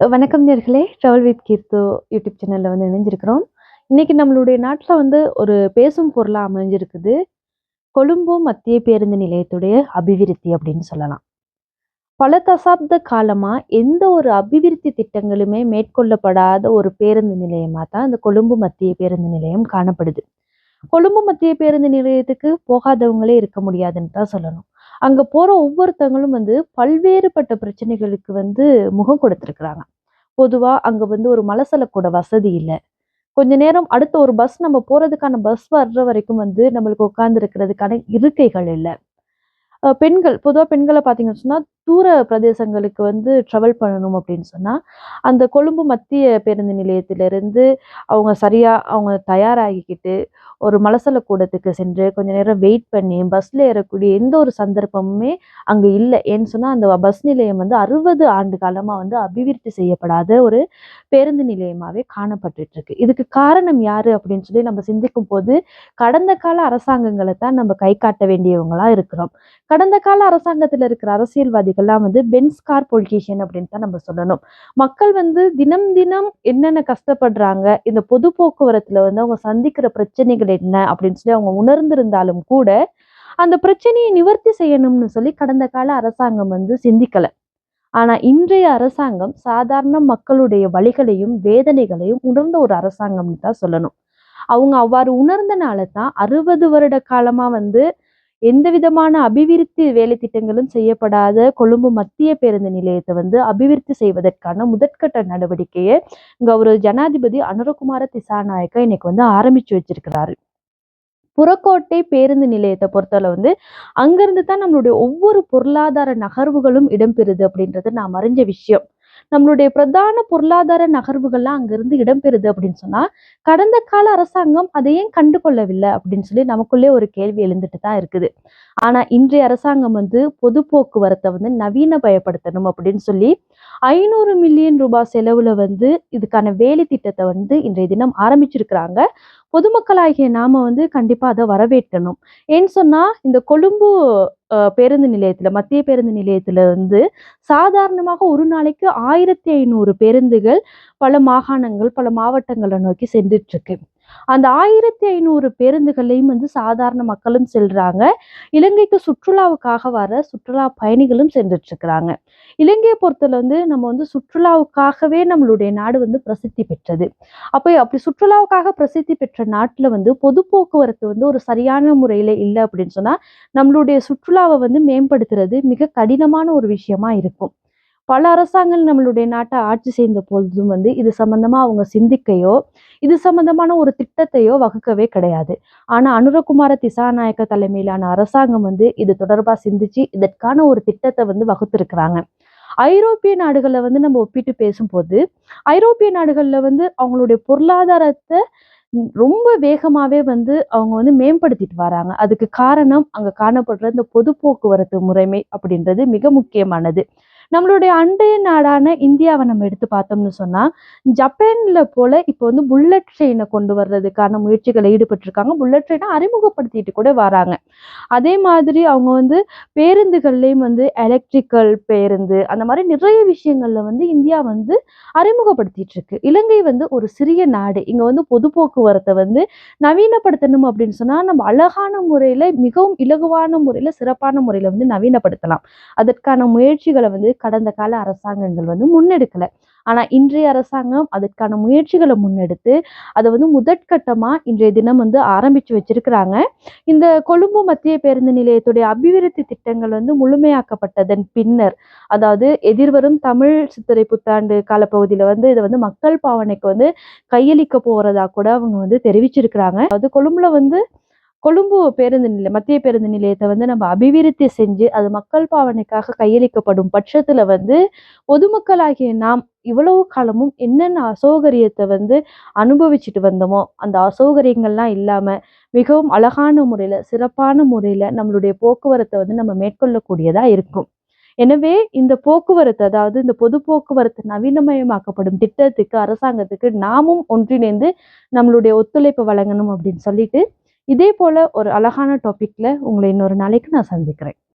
வணக்கம் நேர்களே. Travel with கீர்த்து YouTube சேனலில் வந்து இணைஞ்சிருக்கிறோம். இன்னைக்கு நம்மளுடைய நாட்டில் வந்து ஒரு பேசும் பொருளாக அமைஞ்சிருக்குது. கொழும்பு மத்திய பேருந்து நிலையத்துடைய அபிவிருத்தி அப்படின்னு சொல்லலாம். பல தசாப்த காலமாக எந்த ஒரு அபிவிருத்தி திட்டங்களுமே மேற்கொள்ளப்படாத ஒரு பேருந்து நிலையமாக தான் இந்த கொழும்பு மத்திய பேருந்து நிலையம் காணப்படுது. கொழும்பு மத்திய பேருந்து நிலையத்துக்கு போகாதவங்களே இருக்க முடியாதுன்னு தான் சொல்லணும். அங்கே போகிற ஒவ்வொருத்தவங்களும் வந்து பல்வேறுபட்ட பிரச்சனைகளுக்கு வந்து முகம் கொடுத்துருக்குறாங்க. பொதுவாக அங்கே வந்து ஒரு மலசலக்கூட கூட வசதி இல்லை. கொஞ்ச நேரம் அடுத்த ஒரு பஸ் நம்ம போறதுக்கான பஸ் வர்ற வரைக்கும் வந்து நம்மளுக்கு உட்காந்துருக்கிறதுக்கான இருக்கைகள் இல்லை. பெண்கள் பொதுவாக பெண்களை பார்த்தீங்கன்னு சொன்னால் தூர பிரதேசங்களுக்கு வந்து ட்ராவல் பண்ணணும் அப்படின்னு சொன்னால் அந்த கொழும்பு மத்திய பேருந்து நிலையத்திலிருந்து அவங்க சரியாக அவங்க தயாராகிக்கிட்டு ஒரு மலசல கூடத்துக்கு சென்று கொஞ்ச நேரம் வெயிட் பண்ணி பஸ்ல ஏறக்கூடிய எந்த ஒரு சந்தர்ப்பமுமே அங்கே இல்லை. ஏன்னு சொன்னால் அந்த பஸ் நிலையம் வந்து அறுபது ஆண்டு காலமாக வந்து அபிவிருத்தி செய்யப்படாத ஒரு பேருந்து நிலையமாகவே காணப்பட்டுட்டு இருக்கு இதுக்கு காரணம் யாரு அப்படின்னு சொல்லி நம்ம சிந்திக்கும் போது கடந்த கால அரசாங்கங்களை தான் நம்ம கை காட்ட வேண்டியவங்களா இருக்கிறோம். கடந்த கால அரசாங்கத்தில் இருக்கிற அரசியல்வாதிகள்லாம் வந்து பென்ஸ் கார் பொலிட்டீஷியன் அப்படின்னு தான் நம்ம சொல்லணும். மக்கள் வந்து தினம் தினம் என்னென்ன கஷ்டப்படுறாங்க இந்த பொது போக்குவரத்துல வந்து அவங்க சந்திக்கிற பிரச்சனைகள் என்ன அப்படின்னு சொல்லி அவங்க உணர்ந்திருந்தாலும் கூட அந்த பிரச்சனையை நிவர்த்தி செய்யணும்னு சொல்லி கடந்த கால அரசாங்கம் வந்து சிந்திக்கலை. ஆனால் இன்றைய அரசாங்கம் சாதாரண மக்களுடைய வழிகளையும் வேதனைகளையும் உணர்ந்த ஒரு அரசாங்கம்னு தான் சொல்லணும். அவங்க அவ்வாறு உணர்ந்தனால தான் அறுபது வருட காலமாக வந்து எந்த விதமான அபிவிருத்தி வேலை திட்டங்களும் செய்யப்படாத கொழும்பு மத்திய பேருந்து நிலையத்தை வந்து அபிவிருத்தி செய்வதற்கான முதற்கட்ட நடவடிக்கையை இங்க ஒரு ஜனாதிபதி அனுரகுமார திசாநாயக்கா இன்னைக்கு வந்து ஆரம்பிச்சு வச்சிருக்கிறாரு. புறக்கோட்டை பேருந்து நிலையத்தை பொறுத்தளவு வந்து அங்கிருந்து தான் நம்மளுடைய ஒவ்வொரு பொருளாதார நகர்வுகளும் இடம்பெறுது அப்படின்றது நான் அறிஞ்ச விஷயம். நம்மளுடைய பிரதான பொருளாதார நகர்வுகள்லாம் அங்கிருந்து இடம்பெறுது அப்படின்னு சொன்னா கடந்த கால அரசாங்கம் அதையும் கண்டு கொள்ளவில்லை அப்படின்னு சொல்லி நமக்குள்ளே ஒரு கேள்வி எழுந்துட்டு தான் இருக்குது. ஆனா இன்றைய அரசாங்கம் வந்து பொது போக்குவரத்தை வந்து நவீன பயப்படுத்தணும் அப்படின்னு சொல்லி ஐநூறு மில்லியன் ரூபாய் செலவுல வந்து இதுக்கான வேலை திட்டத்தை வந்து இன்றைய தினம் ஆரம்பிச்சிருக்கிறாங்க. பொதுமக்களாகிய நாம வந்து கண்டிப்பா அதை வரவேற்கணும். ஏன்னு சொன்னா இந்த கொழும்பு பேருந்து நிலையத்துல மத்திய பேருந்து நிலையத்துல வந்து சாதாரணமாக ஒரு நாளைக்கு ஆயிரத்தி ஐநூறு பேருந்துகள் பல மாகாணங்கள் பல மாவட்டங்களை நோக்கி சென்றுட்டு இருக்கு. அந்த ஆயிரத்தி ஐநூறு பேருந்துகளையும் வந்து சாதாரண மக்களும் செல்றாங்க. இலங்கைக்கு சுற்றுலாவுக்காக வர சுற்றுலா பயணிகளும் சென்றுட்டு இருக்கிறாங்க இலங்கையை பொறுத்தல வந்து நம்ம வந்து சுற்றுலாவுக்காகவே நம்மளுடைய நாடு வந்து பிரசித்தி பெற்றது. அப்போ அப்படி சுற்றுலாவுக்காக பிரசித்தி பெற்ற நாட்டுல வந்து பொது போக்குவரத்து வந்து ஒரு சரியான முறையில இல்லை அப்படின்னு சொன்னா நம்மளுடைய சுற்றுலாவை வந்து மேம்படுத்துறது மிக கடினமான ஒரு விஷயமா இருக்கும். பல அரசாங்கங்கள் நம்மளுடைய நாட்டை ஆட்சி செய்த பொழுதும் வந்து இது சம்பந்தமா அவங்க சிந்திக்கையோ இது சம்பந்தமான ஒரு திட்டத்தையோ வகுக்கவே கிடையாது. ஆனா அனுரகுமார திசாநாயக்க தலைமையிலான அரசாங்கம் வந்து இது தொடர்பா சிந்திச்சு இதற்கான ஒரு திட்டத்தை வந்து வகுத்திருக்கிறாங்க. ஐரோப்பிய நாடுகளை வந்து நம்ம ஒப்பிட்டு பேசும்போது ஐரோப்பிய நாடுகள்ல வந்து அவங்களுடைய பொருளாதாரத்தை ரொம்ப வேகமாவே வந்து அவங்க வந்து மேம்படுத்திட்டு வராங்க. அதுக்கு காரணம் அங்க காணப்படுற இந்த பொது போக்குவரத்து முறைமை அப்படின்றது மிக முக்கியமானது. நம்மளுடைய அண்டைய நாடான இந்தியாவை நம்ம எடுத்து பார்த்தோம்னு சொன்னா ஜப்பான்ல போல இப்போ வந்து புல்லட் ட்ரெயினை கொண்டு வர்றதுக்கான முயற்சிகளை ஈடுபட்டிருக்காங்க. புல்லட் ட்ரெயினை அறிமுகப்படுத்திட்டு கூட வராங்க. அதே மாதிரி அவங்க வந்து பேருந்துகள்லயும் வந்து எலக்ட்ரிக்கல் பேருந்து அந்த மாதிரி நிறைய விஷயங்கள்ல வந்து இந்தியா வந்து அறிமுகப்படுத்திட்டு இருக்கு இலங்கை வந்து ஒரு சிறிய நாடு. இங்க வந்து பொது போக்குவரத்தை வந்து நவீனப்படுத்தணும் அப்படின்னு சொன்னா நம்ம அழகான முறையில மிகவும் இலகுவான முறையில சிறப்பான முறையில வந்து நவீனப்படுத்தலாம். அதற்கான முயற்சிகளை வந்து கடந்த கால அரசாங்கங்கள் வந்து முன்னெடுக்கல. ஆனா இன்றைய அரசாங்கம் அதற்கான முயற்சிகளை முன்னெடுத்து அதை வந்து முதற்கட்டமா இன்றைய தினம் வந்து ஆரம்பிச்சு வச்சிருக்கிறாங்க. இந்த கொழும்பு மத்திய பேருந்து நிலையத்துடைய அபிவிருத்தி திட்டங்கள் வந்து முழுமையாக்கப்பட்டதன் பின்னர் அதாவது எதிர்வரும் தமிழ் சித்திரை புத்தாண்டு காலப்பகுதியில வந்து இதை வந்து மக்கள் பாவனைக்கு வந்து கையளிக்க போறதா கூட அவங்க வந்து தெரிவிச்சிருக்கிறாங்க. அது கொழும்புல வந்து கொழும்பு பேருந்து நிலையம் மத்திய பேருந்து நிலையத்தை வந்து நம்ம அபிவிருத்தி செஞ்சு அது மக்கள் பாவனைக்காக கையளிக்கப்படும் பட்சத்தில் வந்து பொதுமக்களாகிய நாம் இவ்வளவு காலமும் என்னென்ன அசௌகரியத்தை வந்து அனுபவிச்சுட்டு வந்தோமோ அந்த அசௌகரியங்கள்லாம் இல்லாமல் மிகவும் அழகான முறையில் சிறப்பான முறையில் நம்மளுடைய போக்குவரத்தை வந்து நம்ம மேற்கொள்ளக்கூடியதாக இருக்கும். எனவே இந்த போக்குவரத்து அதாவது இந்த பொது போக்குவரத்து நவீனமயமாக்கப்படும் திட்டத்துக்கு அரசாங்கத்துக்கு நாமும் ஒன்றிணைந்து நம்மளுடைய ஒத்துழைப்பு வழங்கணும் அப்படின்னு சொல்லிட்டு இதே போல ஒரு அழகான டாபிக்ல உங்களை இன்னொரு நாளைக்கு நான் சந்திக்கிறேன்.